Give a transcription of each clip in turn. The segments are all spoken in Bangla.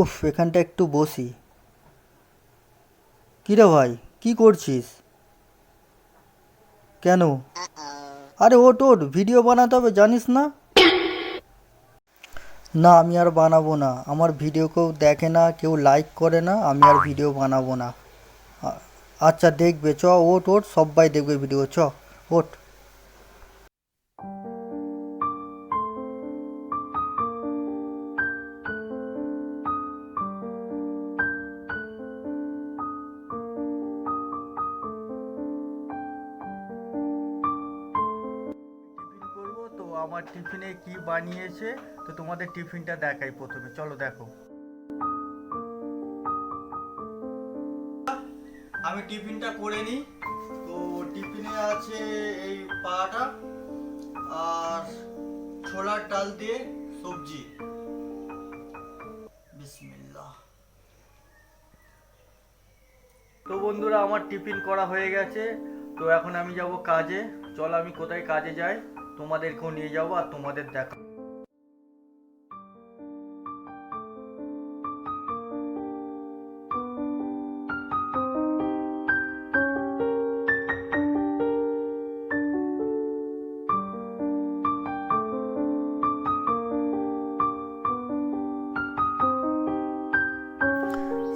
উফ, এখানটা একটু বসি। কিরে ভাই, কি করছিস? কেন? আরে ওট ওট ভিডিও বানাতে হবে, জানিস না? না, আমি আর বানাবো না। আমার ভিডিও কেউ দেখে না, কেউ লাইক করে না, আমি আর ভিডিও বানাবো না। আচ্ছা দেখবে, চ ওট ওট সবাই দেখবে ভিডিও চ ওট আমার টিফিনে কি বানিয়েছে? তো তোমাদের টিফিনটা দেখাই প্রথমে। চলো দেখো। আমি টিফিনটা করে নিই। তো টিফিনে আছে এই পাটা আর ছোলার ডাল দিয়ে সবজি। বিসমিল্লাহ। তো বন্ধুরা, আমার টিফিন করা হয়ে গেছে। তো এখন আমি যাব কাজে। চল, আমি কোথায় কাজে যাই? তোমাদেরকেও নিয়ে যাব আর তোমাদের দেখা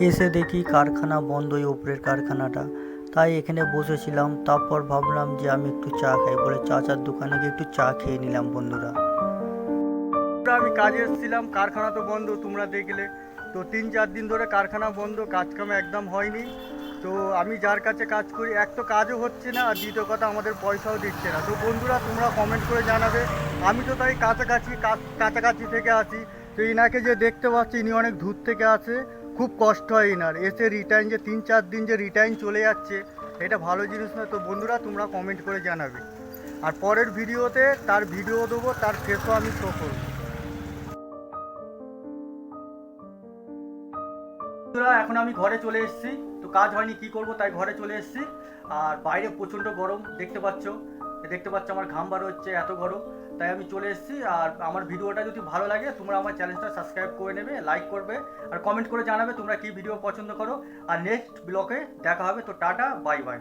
এসে দেখি কারখানা বন্ধ ওই উপরের কারখানাটা। তাই এখানে বসেছিলাম, তারপর ভাবলাম যে আমি একটু চা খাই বলে চাচার দোকানে গিয়ে একটু চা খেয়ে নিলাম বন্ধুরা। আমি কাজে এসেছিলাম, কারখানা তো বন্ধ, তোমরা দেখলে। তো তিন চার দিন ধরে কারখানা বন্ধ, কাজকাম একদম হয়নি। তো আমি যার কাছে কাজ করি, এক তো কাজও হচ্ছে না, আর দ্বিতীয় কথা আমাদের পয়সাও দিচ্ছে না। তো বন্ধুরা, তোমরা কমেন্ট করে জানাবে। আমি তো তাই কাছাকাছি, কাছ- কাছাকাছি থেকে আছি তো ইনাকে যে দেখতে পাচ্ছি, ইনি অনেক দূর থেকে আসে। খুব কষ্ট হয় ইনার এসে রিটার্ন যে তিন চার দিন যে রিটার্ন চলে যাচ্ছে, এটা ভালো জিনিস নয়। তো বন্ধুরা, তোমরা কমেন্ট করে জানাবে। আর পরের ভিডিওতে তার ভিডিও দেবো, তার ফেসও আমি শো করব। এখন আমি ঘরে চলে এসেছি। তো কাজ হয়নি, কি করব, তাই ঘরে চলে এসেছি। আর বাইরে প্রচণ্ড গরম, দেখতে পাচ্ছ। দেখতে পাচ্ছ আমার ঘাম বার হচ্ছে, এত গরম। তাই আমি চলে এসেছি, আর আমার ভিডিওটা যদি ভালো লাগে, তোমরা আমার চ্যানেলটা সাবস্ক্রাইব করে নেবে, লাইক করবে, আর কমেন্ট করে জানাবে তোমরা কি ভিডিও পছন্দ করো। আর নেক্সট ব্লকে দেখা হবে, তো টাটা বাই বাই